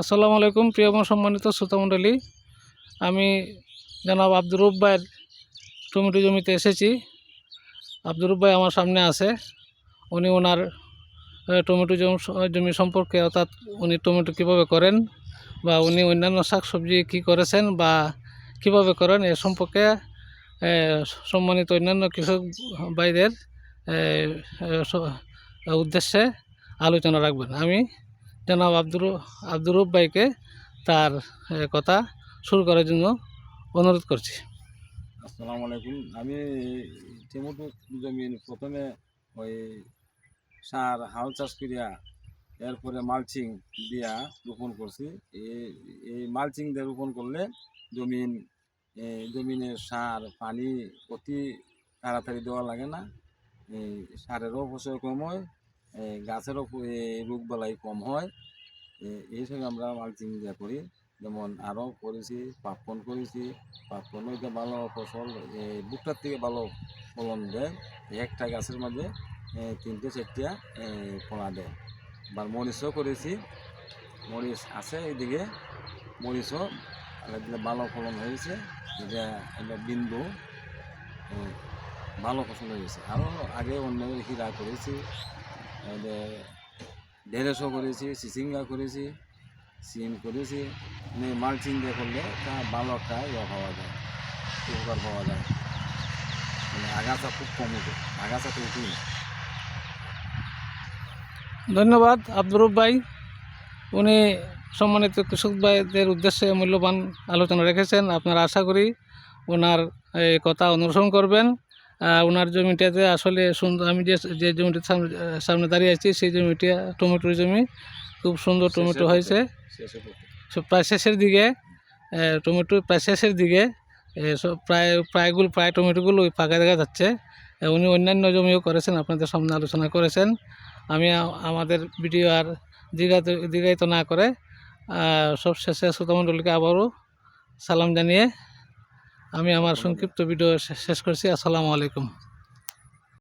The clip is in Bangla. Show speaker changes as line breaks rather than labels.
আসসালামু আলাইকুম, প্রিয় এবং সম্মানিত শ্রোতামণ্ডলী আমি জনাব আব্দুর ভাইয়ের টমেটো জমিতে এসেছি। আব্দুর ভাই আমার সামনে আছে। উনি ওনার টমেটো জম- সম্পর্কে, অর্থাৎ উনি টমেটো কীভাবে করেন বা উনি অন্যান্য শাকসবজি কী করেছেন বা কীভাবে করেন এ সম্পর্কে সম্মানিত অন্যান্য কৃষক ভাইদের উদ্দেশ্যে আলোচনা রাখবেন। আমি জনাব আব্দুর আব্দুর রূপ ভাইকে তার কথা শুরু করার জন্য অনুরোধ করছি।
আসসালামু আলাইকুম। আমি জমি প্রথমে ওই সার, হাল চাষ করিয়া এরপরে মালচিং দিয়া রোপণ করছি। এই মালচিং দিয়ে রোপণ করলে জমিন জমিনের সার, পানি অতি তাড়াতাড়ি দেওয়া লাগে না। সারেরও অপচয় কম হয় গাছেরও রোগ বালাই কম হয়। এই সঙ্গে আমরা মালচিং দিয়া করি। যেমন আরও করেছি পাপন করেছি। পাপন হইতে ভালো ফসল বুকটার থেকে ভালো ফলন দেয়। একটা গাছের মাঝে তিনটে চারটা ফলা দেয়। বা মরিচও করেছি। মরিচ আছে এইদিকে। মরিচও ভালো ফলন হয়েছে। এটা একটা বিন্দু ভালো ফসল হয়েছে। আরও আগে অন্য হীরা করেছি। ঢেঁড়সও করেছি চিচিঙ্গা করেছি সিম করেছি মালচিং দিয়ে করলে তা ভালো একটা ইয়ে পাওয়া যায় উপকার পাওয়া যায় মানে আগাছা খুব কম উঠে আগাছা তো উঠেই না।
ধন্যবাদ আব্দুর রূপ ভাই উনি সম্মানিত কৃষক ভাইদের উদ্দেশ্যে মূল্যবান আলোচনা রেখেছেন আপনারা আশা করি ওনার কথা অনুসরণ করবেন ওনার জমিটাতে আসলে সুন্দর আমি যে যে জমিটার সামনে দাঁড়িয়ে আছি সেই জমিটা টমেটোর জমি। খুব সুন্দর টমেটো হয়েছে। প্রায় শেষের দিকে টমেটো প্রায় শেষের দিকে। সব প্রায় প্রায়গুলো প্রায় টমেটোগুলো ওই ফাঁকা দেখা যাচ্ছে। উনি অন্যান্য জমিও করেছেন আপনাদের সামনে আলোচনা করেছেন। আমি আমাদের ভিডিও আর দীর্ঘায়িত দীর্ঘায়িত না করে সব শেষে শ্রোতামণ্ডলীকে আবারও সালাম জানিয়ে আমি আমার সংক্ষিপ্ত ভিডিও শেষ করছি। আসসালামু আলাইকুম।